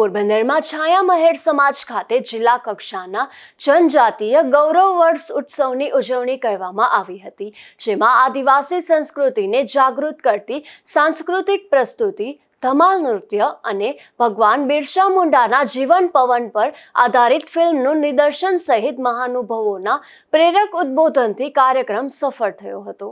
પોરબંદરમાં છાયા મહેર સમાજ ખાતે જિલ્લા કક્ષાના જનજાતીય ગૌરવ વર્ષ ઉત્સવની ઉજવણી કરવામાં આવી હતી, જેમાં આદિવાસી સંસ્કૃતિને જાગૃત કરતી, સાંસ્કૃતિક પ્રસ્તુતિ, ધમાલ નૃત્ય અને ભગવાન બિરસા મુંડાના જીવન પવન પર આધારિત ફિલ્મનું નિદર્શન સહિત મહાનુભાવોના પ્રેરક ઉદ્બોધનથી કાર્યક્રમ સફળ થયો હતો.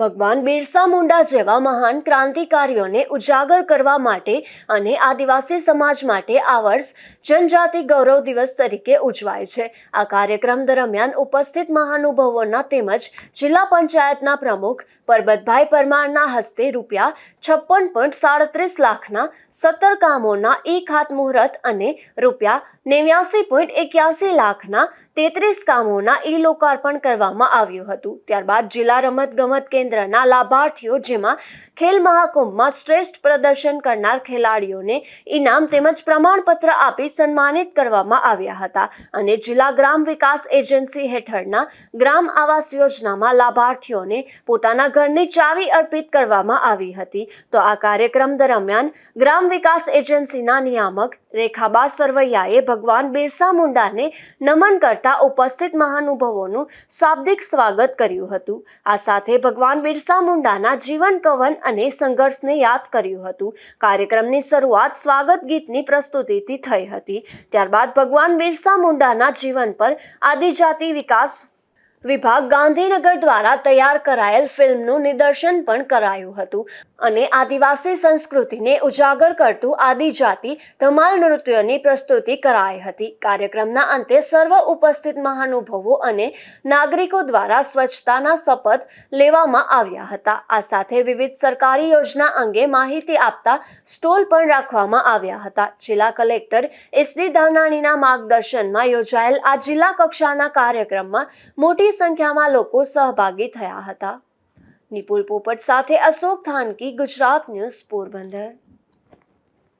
ભગવાન બિરસા મુંડા જેવા મહાન ક્રાંતિકારીઓને ઉજાગર કરવા માટે અને આદિવાસી સમાજ માટે આ વર્ષ જનજાતિ ગૌરવ દિવસ તરીકે ઉજવાય છે. આ કાર્યક્રમ દરમિયાન ઉપસ્થિત મહાનુભાવોના તેમજ જિલ્લા પંચાયતના પ્રમુખ પરબતભાઈ પરમારના હસ્તે રૂપિયા છપ્પન પોઈન્ટ સાડત્રીસ લાખના સત્તર કામોના ઈ ખાતમુહૂર્ત અને રૂપિયા નેવ્યાસી પોઈન્ટ એક્યાસી લાખના તેત્રીસ કામોના ઈ લોકાર્પણ કરવામાં આવ્યું હતું. ત્યારબાદ જિલ્લા રમત ગમત કેન્દ્રના લાભાર્થીઓ જેમાં ખેલ મહાકુંભમાં શ્રેષ્ઠ પ્રદર્શન કરનાર ખેલાડીઓને ઇનામ તેમજ પ્રમાણપત્ર આપી સન્માનિત કરવામાં આવ્યા હતા અને જિલ્લા ગ્રામ વિકાસ એજન્સી હેઠળના ગ્રામ આવાસ યોજનામાં લાભાર્થીઓને પોતાના ઘરની ચાવી અર્પિત કરવામાં આવી હતી. તો આ કાર્યક્રમ દરમિયાન ગ્રામ વિકાસ એજન્સીના નિયામક રેખાબા સરવૈયાએ ભગવાન બિરસા મુંડાને નમન કરતા ઉપસ્થિત મહાનુભાવોનું શાબ્દિક સ્વાગત કર્યું હતું. આ સાથે ભગવાન બિરસા મુંડાના જીવન કવન અને સંઘર્ષને યાદ કર્યું હતું. કાર્યક્રમની શરૂઆત સ્વાગત ગીતની પ્રસ્તુતિથી થઈ હતી. ત્યારબાદ ભગવાન બિરસા મુંડાના જીવન પર આદિજાતિ વિકાસ વિભાગ ગાંધીનગર દ્વારા તૈયાર કરાયેલ ફિલ્મનું નિદર્શન પણ કરાયું હતું અને આદિવાસી સંસ્કૃતિને ઉજાગર કરતું આદિજાતિ ધમાલ નૃત્યોની પ્રસ્તુતિ કરાઈ હતી. કાર્યક્રમના અંતે સર્વ ઉપસ્થિત મહાનુભાવો અને નાગરિકો દ્વારા સ્વચ્છતાના શપથ લેવામાં આવ્યા હતા. આ સાથે વિવિધ સરકારી યોજના અંગે માહિતી આપતા સ્ટોલ પણ રાખવામાં આવ્યા હતા. જિલ્લા કલેક્ટર એસડી ધાનાણીના માર્ગદર્શનમાં યોજાયેલ આ જિલ્લા કક્ષાના કાર્યક્રમમાં મોટી સંખ્યામાં લોકો સહભાગી થયા હતા. નિપુલ પોપટ સાથે અશોક થાનકી ગુજરાત ન્યૂઝ પોરબંદર.